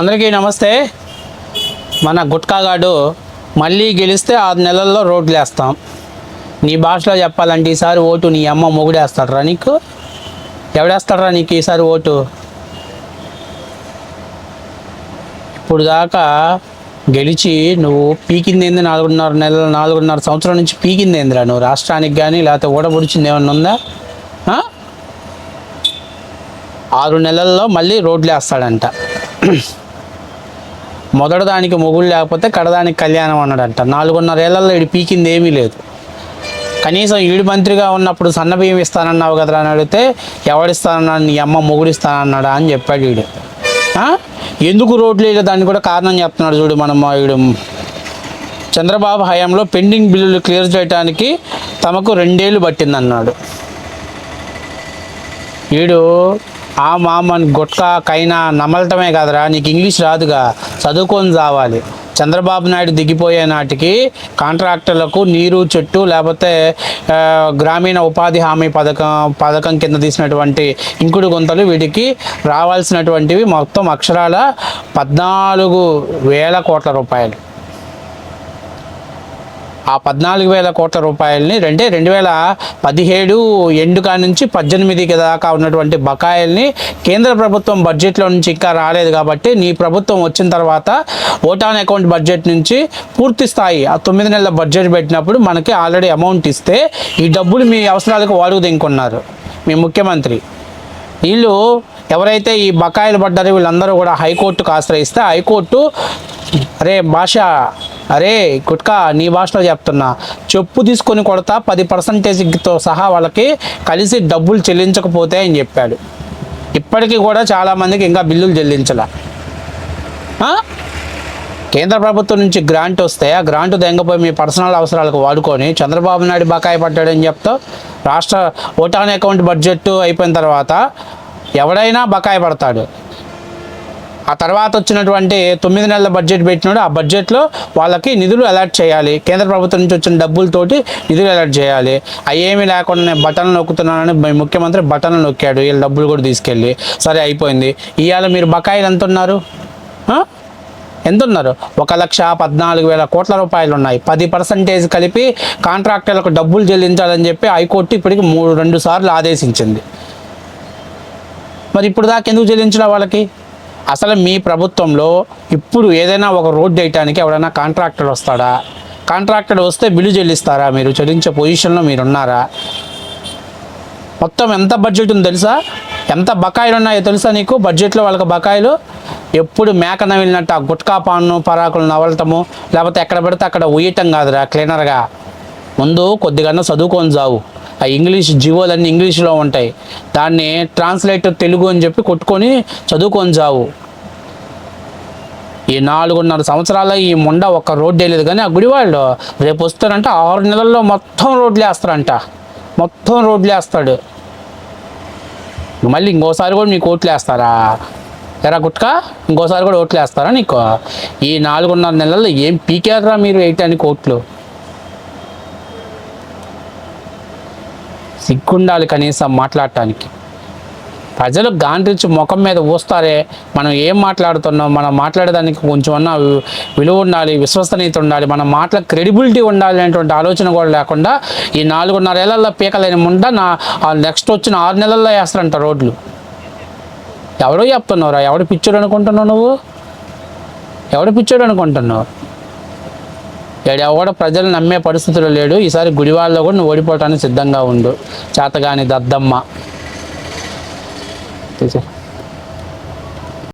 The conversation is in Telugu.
అందరికీ నమస్తే. మన గుట్కాగాడు మళ్ళీ గెలిస్తే ఆరు నెలల్లో రోడ్లు వేస్తాం. నీ భాషలో చెప్పాలంటే ఈసారి ఓటు నీ అమ్మ మొగుడేస్తాడరా నీకు? ఎవడేస్తాడరా నీకు ఈసారి ఓటు? ఇప్పుడు దాకా గెలిచి నువ్వు పీకింది ఏంది నాలుగున్నర నెలలు నాలుగున్నర సంవత్సరం నుంచి పీకింది ఏందిరా నువ్వు? రాష్ట్రానికి కానీ లేకపోతే ఓడబుడిచింది ఏమన్నా ఉందా? ఆరు నెలల్లో మళ్ళీ రోడ్లు వేస్తాడంట. మొదటి దానికి మొగుడు లేకపోతే కడదానికి కళ్యాణం అన్నాడంట. నాలుగున్నర ఏళ్ళలో ఈడు పీకింది ఏమీ లేదు. కనీసం ఈడు మంత్రిగా ఉన్నప్పుడు సన్నబియ్యం ఇస్తానన్నావు కదరా అని అడిగితే ఎవడిస్తానన్నాడు? నీ అమ్మ మొగుడిస్తానన్నాడా అని చెప్పాడు వీడు ఎందుకు రోడ్లు వేయలేదు? దాన్ని కూడా కారణం చెప్తున్నాడు చూడు మనం వీడు చంద్రబాబు హయాంలో పెండింగ్ బిల్లులు క్లియర్ చేయడానికి తమకు రెండేళ్ళు పట్టిందన్నాడు. వీడు ఆ మామన్ గుట్కా కైనా నమలటమే కదరా నీకు ఇంగ్లీష్ రాదుగా చదువుకొని రావాలి. చంద్రబాబు నాయుడు దిగిపోయే నాటికి కాంట్రాక్టర్లకు నీరు చెట్టు లేకపోతే గ్రామీణ ఉపాధి హామీ పథకం పథకం కింద తీసినటువంటి ఇంకుడు గుంతలు వీటికి రావాల్సినటువంటివి మొత్తం అక్షరాల పద్నాలుగు వేల కోట్ల రూపాయలు. ఆ పద్నాలుగు వేల కోట్ల రూపాయలని అంటే రెండు వేల పదిహేడు ఎండుక నుంచి పద్దెనిమిదికి దాకా ఉన్నటువంటి బకాయిల్ని కేంద్ర ప్రభుత్వం బడ్జెట్లో నుంచి ఇంకా రాలేదు కాబట్టి నీ ప్రభుత్వం వచ్చిన తర్వాత ఓటాన్ అకౌంట్ బడ్జెట్ నుంచి పూర్తి స్థాయి ఆ తొమ్మిది నెలల బడ్జెట్ పెట్టినప్పుడు మనకి ఆల్రెడీ అమౌంట్ ఇస్తే ఈ డబ్బులు మీ అవసరాలకు వాడుకు దింకున్నారు. మీ ముఖ్యమంత్రి. వీళ్ళు ఎవరైతే ఈ బకాయిలు పడ్డారో వీళ్ళందరూ కూడా హైకోర్టుకు ఆశ్రయిస్తే హైకోర్టు అరే భాష అరే గుట్కా నీ భాషలో చెప్తున్నా. చెప్పు తీసుకొని కొడతా పది పర్సంటేజ్తో సహా వాళ్ళకి కలిసి డబ్బులు చెల్లించకపోతే అని చెప్పాడు. ఇప్పటికీ కూడా చాలామందికి ఇంకా బిల్లులు చెల్లించాల. కేంద్ర ప్రభుత్వం నుంచి గ్రాంట్ వస్తే ఆ గ్రాంట్ దెంగపోయి మీ పర్సనల్ అవసరాలకు వాడుకొని చంద్రబాబు నాయుడు బకాయి పడ్డాడని చెప్తా రాష్ట్ర ఓటాన్ అకౌంట్ బడ్జెట్ అయిపోయిన తర్వాత ఎవడైనా బకాయి పడతాడు. ఆ తర్వాత వచ్చినటువంటి తొమ్మిది నెలల బడ్జెట్ పెట్టినాడు. ఆ బడ్జెట్లో వాళ్ళకి నిధులు అలాట్ చేయాలి. కేంద్ర ప్రభుత్వం నుంచి వచ్చిన డబ్బులతోటి నిధులు అలాట్ చేయాలి. అయ్యేమీ లేకుండా నేను బటన్లు నొక్కుతున్నానని మీ ముఖ్యమంత్రి బటన్లు నొక్కాడు. వీళ్ళ డబ్బులు కూడా తీసుకెళ్ళి. సరే అయిపోయింది. ఇవాళ మీరు బకాయిలు ఎంత ఉన్నారు? ఎంత ఉన్నారు? ఒక లక్ష పద్నాలుగు వేల కోట్ల రూపాయలు ఉన్నాయి. పది పర్సంటేజ్ కలిపి కాంట్రాక్టర్లకు డబ్బులు చెల్లించాలని చెప్పి హైకోర్టు ఇప్పటికి మూడు రెండు సార్లు ఆదేశించింది. మరి ఇప్పుడు దాకా ఎందుకు చెల్లించడం వాళ్ళకి? అసలు మీ ప్రభుత్వంలో ఇప్పుడు ఏదైనా ఒక రోడ్ వేయటానికి ఎవరైనా కాంట్రాక్టర్ వస్తాడా? కాంట్రాక్టర్ వస్తే బిల్లు చెల్లిస్తారా మీరు? చెల్లించే పొజిషన్లో మీరు ఉన్నారా మొత్తం ఎంత బడ్జెట్ ఉందో తెలుసా? ఎంత బకాయిలు ఉన్నాయో తెలుసా నీకు? బడ్జెట్లో వాళ్ళకి బకాయిలు ఎప్పుడు మేక నవిలినట్టు ఆ గుట్కా పాను పరాకులు నవలటము లేకపోతే ఎక్కడ పడితే అక్కడ ఉయ్యటం కాదురా క్లీనర్గా. ముందు కొద్దిగా చదువుకొని జావు. ఆ ఇంగ్లీష్ జీవోలన్నీ ఇంగ్లీష్లో ఉంటాయి. దాన్ని ట్రాన్స్లేటర్ తెలుగు అని చెప్పి కొట్టుకొని చదువుకొని జావు. ఈ నాలుగున్నర సంవత్సరాల ఈ ముండ ఒక్క రోడ్డు వేయలేదు కానీ ఆ గుడివాళ్ళు రేపు వస్తారంటే ఆరు నెలల్లో మొత్తం రోడ్లు వేస్తారంట. మొత్తం రోడ్లు వేస్తాడు. మళ్ళీ ఇంకోసారి కూడా నీకు ఓట్లు వేస్తారా? ఎరా గుట్కా? ఇంకోసారి కూడా ఓట్లు వేస్తారా నీకు? ఈ నాలుగున్నర నెలల్లో ఏం పీకేరా మీరు వేయటానికి ఓట్లు? సిగ్గుండాలి కనీసం మాట్లాడటానికి. ప్రజలు గాండ్రించి ముఖం మీద ఊస్తారే మనం ఏం మాట్లాడుతున్నాం మనం మాట్లాడేదానికి కొంచెం అన్న వి- విలువ ఉండాలి విశ్వసనీయత ఉండాలి మన మాటల క్రెడిబిలిటీ ఉండాలి అనేటువంటి ఆలోచన కూడా లేకుండా ఈ నాలుగున్నర ఏళ్ళల్లో పీకలేని ముండ నా నెక్స్ట్ వచ్చిన ఆరు నెలల్లో వేస్తారంట రోడ్లు. ఎవడో చెప్తున్నావురా ఎవడు పిచ్చోడు అనుకుంటున్నావు నువ్వు? ఎవడు పిచ్చోడు అనుకుంటున్నావు? ఎవడ ప్రజలు నమ్మే పరిస్థితులు లేడు. ఈసారి గుడివాళ్ళలో కూడా నువ్వు ఓడిపోవటానికి సిద్ధంగా ఉండు. చేతగాని దద్దమ్మ. తీసే